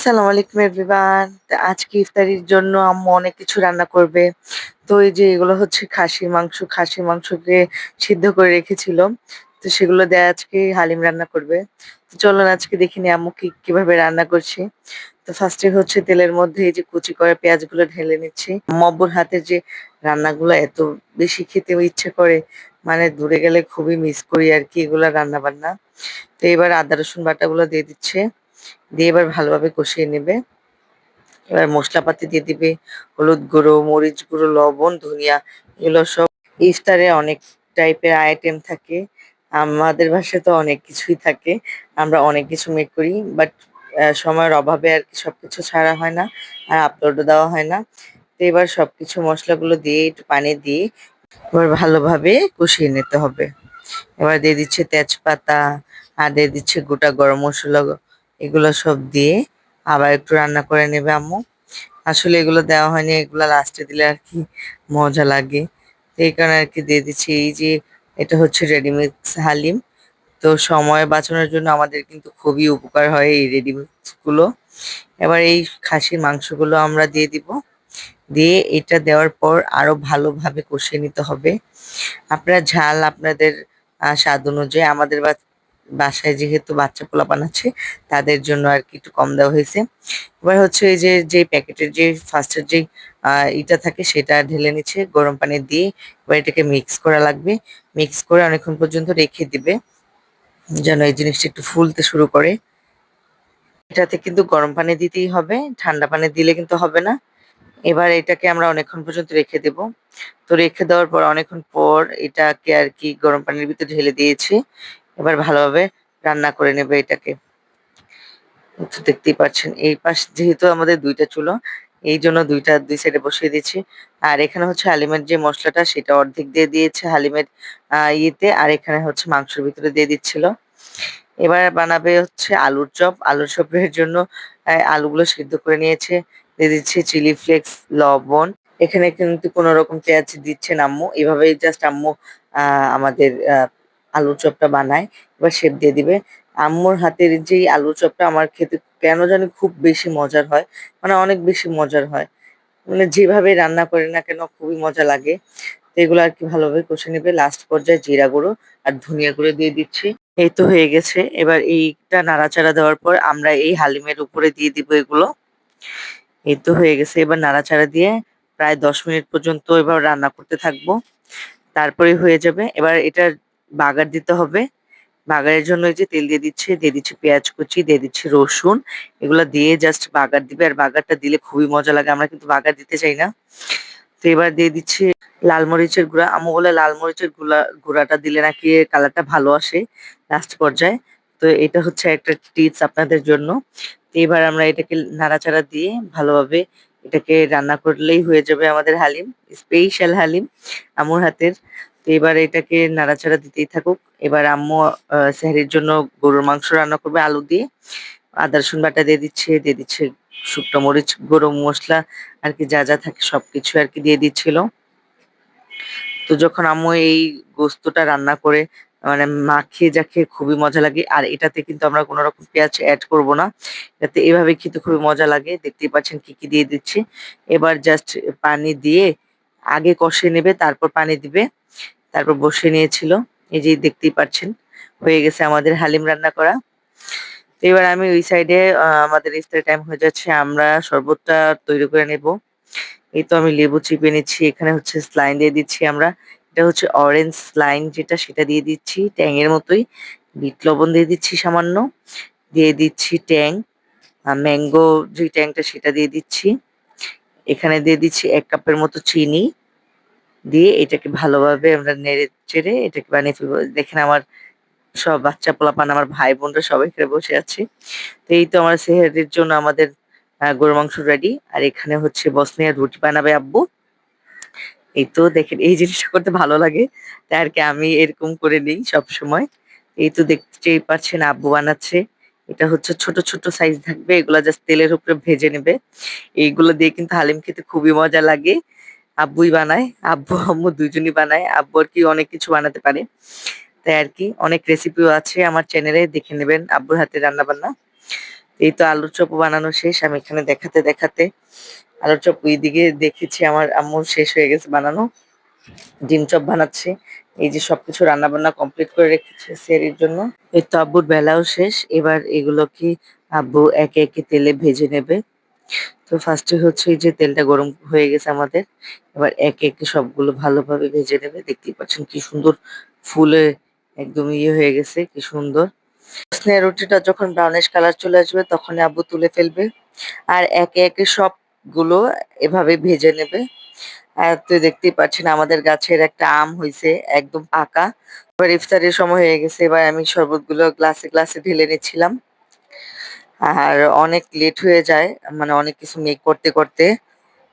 আসসালামু আলাইকুম এভরিওয়ান আজকে ইফতারির জন্য আম্মু অনেক কিছু রান্না করবে। তো এই যে এগুলো হচ্ছে খাসির মাংস, খাসির মাংসকে সিদ্ধ করে রেখেছিল। তো সেগুলো দিয়ে আজকে হালিম রান্না করবে। তো চলুন আজকে দেখিনি আম্মু কি, কীভাবে রান্না করছি। তো ফার্স্টে হচ্ছে তেলের মধ্যে এই যে কুচি করে পেঁয়াজগুলো ঢেলে নিচ্ছি। মব্বুর হাতে যে রান্নাগুলো এত বেশি খেতে ইচ্ছে করে মানে দূরে গেলে খুবই মিস করি আর কি এগুলো রান্না বান্না তো এবার আদা, রসুন বাটাগুলো দিয়ে দিচ্ছে। দিয়ে এবার ভালোভাবে কষিয়ে নেবে। এবার মশলাপাতি দিয়ে দিবে হলুদ গুঁড়ো, মরিচ গুঁড়ো, লবণ, ধনিয়া, এগুলো সব ইফতারে অনেক টাইপের আইটেম থাকে। আমাদের বাসায় তো অনেক কিছুই থাকে, আমরা অনেক কিছু মেক করি বাট সময়ের অভাবে আর কি সবকিছু ছাড়া হয় না, আর আপলোডও দেওয়া হয় না। তো এবার সবকিছু মশলাগুলো দিয়ে একটু পানি দিয়ে এবার ভালোভাবে কষিয়ে নিতে হবে। এবার দিয়ে দিচ্ছে তেজপাতা, আর দিয়ে দিচ্ছে গোটা গরম মশলা এগুলো সব দিয়ে আবার একটু রান্না করে নেবে আম্মু। আসলে এগুলো দেওয়া হয়নি, এগুলো লাস্টে দিলে আর কি মজা লাগে। এই কারণে আর কি দিয়ে দিচ্ছি। এই যে এটা হচ্ছে রেডিমিক্স হালিম। তো সময় বাঁচানোর জন্য আমাদের কিন্তু খুবই উপকার হয় এই রেডিমিক্সগুলো এবার এই খাসির মাংসগুলো আমরা দিয়ে দিব। দিয়ে এটা দেওয়ার পর আরও ভালোভাবে কষিয়ে নিতে হবে। আপনারা ঝাল আপনাদের স্বাদ অনুযায়ী আমাদের বা- বাসায় যেহেতু বাচ্চা পোলাপান আছে, তাদের জন্য আর কি একটু কম দেওয়া হয়েছে। এবার হচ্ছে এই যে যে প্যাকেটের যে ফার্স্টের যে ইটা থাকে সেটা ঢেলে নিচ্ছে, গরম পানি দিয়ে এবার এটাকে মিক্স করা লাগবে। মিক্স করে অনেকক্ষণ পর্যন্ত রেখে দিবে, যেন এই জিনিসটা একটু ফুলতে শুরু করে। এটাতে কিন্তু গরম পানি দিতেই হবে, ঠান্ডা পানি দিলে কিন্তু হবে না। এবার এটাকে আমরা অনেকক্ষণ পর্যন্ত রেখে দেব। তো রেখে দেওয়ার পর অনেকক্ষণ পর এটাকে আর কি গরম পানির ভিতরে ঢেলে দিয়েছি। এবার ভালোভাবে রান্না করে নেবে এটাকে। তো দেখতেই পাচ্ছেন, এই পাশ যেহেতু আমাদের দুইটা চুলো, এই জন্য দুইটা দুই সাইডে বসিয়ে দিচ্ছি। আর এখানে হচ্ছে হালিমের যে মশলাটা, সেটা অর্ধেক দিয়ে দিয়েছে হালিমের ইয়েতে, আর এখানে হচ্ছে মাংসের ভিতরে দিয়ে দিচ্ছিল। এবার বানাবে হচ্ছে আলুর চপ। আলুর চপের জন্য আলুগুলো সিদ্ধ করে নিয়েছে। দিয়ে দিচ্ছে চিলি ফ্লেক্স, লবণ। এখানে কিন্তু কোনো রকম পেঁয়াজ দিচ্ছে আম্মু। এভাবেই জাস্ট আম্মু আমাদের আলুর চপটা বানায়, এবার শেপ দিয়ে দিবে। আম্মুর হাতের যেই আলুর চপটা আমার খেতে কেন জানি খুব বেশি মজার হয় মানে অনেক বেশি মজার হয়। মানে যেভাবে রান্না করে না কেন খুবই মজা লাগে। এগুলো আর কি ভালোভাবে কষে নেবে। লাস্ট পর্যায়ে জিরা গুঁড়ো আর ধনিয়া গুঁড়ো দিয়ে দিচ্ছি। এই তো হয়ে গেছে। এবার এইটা নাড়াচাড়া দেওয়ার পর আমরা এই হালিমের উপরে দিয়ে দিব এগুলো। এই তো হয়ে গেছে। এবার নাড়াচাড়া দিয়ে প্রায় দশ মিনিট পর্যন্ত এবার রান্না করতে থাকব। তারপরে হয়ে যাবে। এবার এটা বাগার দিতে হবে। বাগারের জন্য এই যে তেল দিয়ে দিচ্ছে দিয়ে দিচ্ছে পেঁয়াজ কুচি, দিয়ে দিচ্ছে রসুন। এগুলো দিয়ে জাস্ট বাগার দিবে। আর বাগারটা দিলে খুবই মজা লাগে। আমরা কিন্তু বাগার দিতে চাই না। তো এবার দিয়ে দিচ্ছে লাল মরিচের গুঁড়া। আম্মু বলে লাল মরিচের গুঁড়া গুঁড়াটা দিলে নাকি কালারটা ভালো আসে লাস্ট পর্যায়ে। তো এটা হচ্ছে একটা টিপস আপনাদের জন্য। এবার আমরা এটাকে নাড়াচাড়া দিয়ে ভালোভাবে এটাকে রান্না করলেই হয়ে যাবে আমাদের হালিম স্পেশাল হালিম, আম্মুর হাতের। তো এবার এটাকে নাড়াচাড়া দিতেই থাকুক। এবার আম্মু আহ, সেহরির জন্য গরুর মাংস রান্না করবে আলু দিয়ে। আদা রসুন বাটা দিয়ে দিচ্ছে দিয়ে দিচ্ছে শুকনো মরিচ গরম মশলা আর কি যা যা থাকে সবকিছু আর কি দিয়ে দিচ্ছিল। তো যখন আম্মু এই গোস্তটা রান্না করে মানে মাখিয়ে যা খেয়ে খুবই মজা লাগে। আর এটাতে কিন্তু আমরা কোনো রকম পেঁয়াজ অ্যাড করব না। এটাতে এভাবে খেতে খুবই মজা লাগে। দেখতেই পাচ্ছেন কি কি দিয়ে দিচ্ছি। এবার জাস্ট পানি দিয়ে আগে কষিয়ে নেবে তারপর পানি দিবে। তারপর বসে নিয়েছিল। এই যে দেখতেই পাচ্ছেন, হয়ে গেছে আমাদের হালিম রান্না করা। তো এবার আমি ওই সাইডে আমাদের ইফতারের টাইম হয়ে যাচ্ছে, আমরা শরবতটা তৈরি করে নেব। এই তো আমি লেবু চিপে নিচ্ছি, এখানে হচ্ছে স্লাইন দিয়ে দিচ্ছি আমরা। এটা হচ্ছে অরেঞ্জ স্লাইন যেটা, সেটা দিয়ে দিচ্ছি ট্যাংয়ের মতোই। বিট লবণ দিয়ে দিচ্ছি সামান্য। দিয়ে দিচ্ছি ট্যাং ম্যাঙ্গো যে ট্যাংটা, সেটা দিয়ে দিচ্ছি। এখানে দিয়ে দিচ্ছি এক কাপের মতো চিনি। দিয়ে এটাকে ভালোভাবে আমরা নেড়ে চেড়ে এটাকে বানিয়ে ফেলব। দেখেন আমার সব বাচ্চা পোলাপান, আমার ভাই বোনরা সবাই এখানে বসে আছে। তো এই তো আমার সেহেরির জন্য আমাদের গরু মাংস রেডি আর এখানে হচ্ছে বসনিয়ার রুটি বানাবে আব্বু। এই তো দেখেন, এই জিনিসটা করতে ভালো লাগে। তাই আর কি আমি এরকম করে নিই সব সময় এই তো দেখতেই পাচ্ছেন আব্বু বানাচ্ছে। এটা হচ্ছে ছোট ছোট সাইজ থাকবে। এগুলা জাস্ট তেলের উপরে ভেজে নেবে। এইগুলো দিয়ে কিন্তু হালিম খেতে খুবই মজা লাগে। আব্বুই বানায়, আব্বু, আম্মু দুইজনই বানায়, আব্বু আর কি অনেক কিছু বানাতে পারে। তাই আর কি অনেক রেসিপিও আছে আমার চ্যানেলে দেখে নেবেন আব্বুর হাতে রান্না বান্না এই তো আলুর চপ বানানো শেষ, আমি এখানে দেখাতে দেখাতে আলুর চপ ওই দিকে দেখেছি, আমার আম্মুর শেষ হয়ে গেছে বানানো। ডিম চপ বানাচ্ছে, এই যে সবকিছু রান্না বান্না কমপ্লিট করে রেখেছে সেরির জন্য। এই তো আব্বুর বেলাও শেষ, এবার এগুলো কি আব্বু একে একে তেলে ভেজে নেবে। তো ফার্স্টে হচ্ছে এই যে তেলটা গরম হয়ে গেছে আমাদের, এবার একে একে সবগুলো ভালোভাবে ভেজে নেবে। দেখতেই পাচ্ছেন কি সুন্দর ফুলে একদম ইয়ে হয়ে গেছে, কি সুন্দর। রুটিটা যখন ব্রাউনিশ কালার চলে আসবে তখন আব্বু তুলে ফেলবে। আর একে একে সবগুলো এভাবে ভেজে নেবে। আর তো দেখতেই পাচ্ছেন আমাদের গাছের একটা আম হয়েছে একদম পাকা। এবার ইফতারের সময় হয়ে গেছে, এবার আমি শরবতগুলো গ্লাসে গ্লাসে ঢেলে নিচ্ছিলাম। আর অনেক লেট হয়ে যায় মানে অনেক কিছু মেক করতে করতে,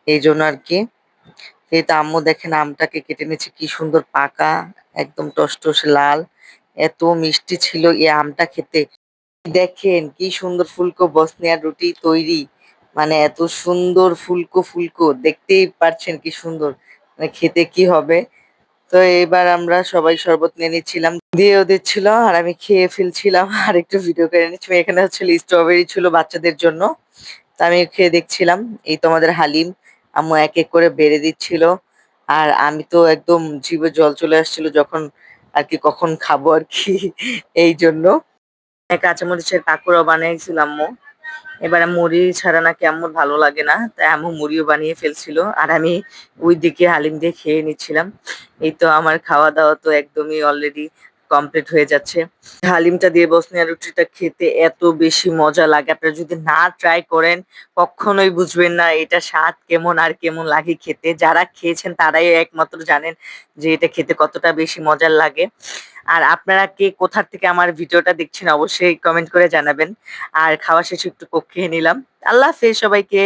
এই জন্য আর কি। তো আম্মু দেখেন আমটাকে কেটে নিচ্ছে, কি সুন্দর পাকা, একদম টসটস লাল, এত মিষ্টি ছিল এই আমটা খেতে। দেখেন কি সুন্দর ফুলকো বসনিয়ার রুটি তৈরি মানে এত সুন্দর ফুলকো ফুলকো, দেখতেই পারছেন কি সুন্দর মানে খেতে কি হবে? তো এবার আমরা সবাই শরবত নিয়ে নিচ্ছিলাম দিয়েও দিচ্ছিল আর আমি খেয়ে ফেলছিলাম, আর একটু ভিডিও করে নিচ্ছি। এখানে হচ্ছে স্ট্রবেরি ছিল বাচ্চাদের জন্য, তা আমি খেয়ে দেখছিলাম। এই তোমাদের হালিম, আম্মু এক এক করে বেড়ে দিচ্ছিল, আর আমি তো একদম জিভে জল চলে আসছিল যখন আর কি কখন খাব আর কি, এই জন্য। কাঁচামরিচের পাকোড়াও বানিয়েছিল আম্মু। এবারে মুড়ি ছাড়া নাকি আম্মুর ভালো লাগে না, তাই আম্মু মুড়িও বানিয়ে ফেলছিল। আর আমি ওই দিকে হালিম দিয়ে খেয়ে নিচ্ছিলাম। এই তো আমার খাওয়া দাওয়া তো একদমই অলরেডি কমপ্লিট হয়ে যাচ্ছে। হালিমটা দিয়ে বসনিয়া রুটিটা খেতে এত বেশি মজা লাগে। আপনারা যদি না ট্রাই করেন, কখনোই বুঝবেন না এটা স্বাদ কেমন আর কেমন লাগে খেতে। যারা খেয়েছেন তারাই একমাত্র জানেন যে এটা খেতে কতটা বেশি মজার লাগে। আর আপনারা কে কোথার থেকে আমার ভিডিওটা দেখছেন অবশ্যই কমেন্ট করে জানাবেন। আর খাওয়া শেষে একটু কোক খেয়ে নিলাম। আল্লাহ হাফেজ সবাইকে।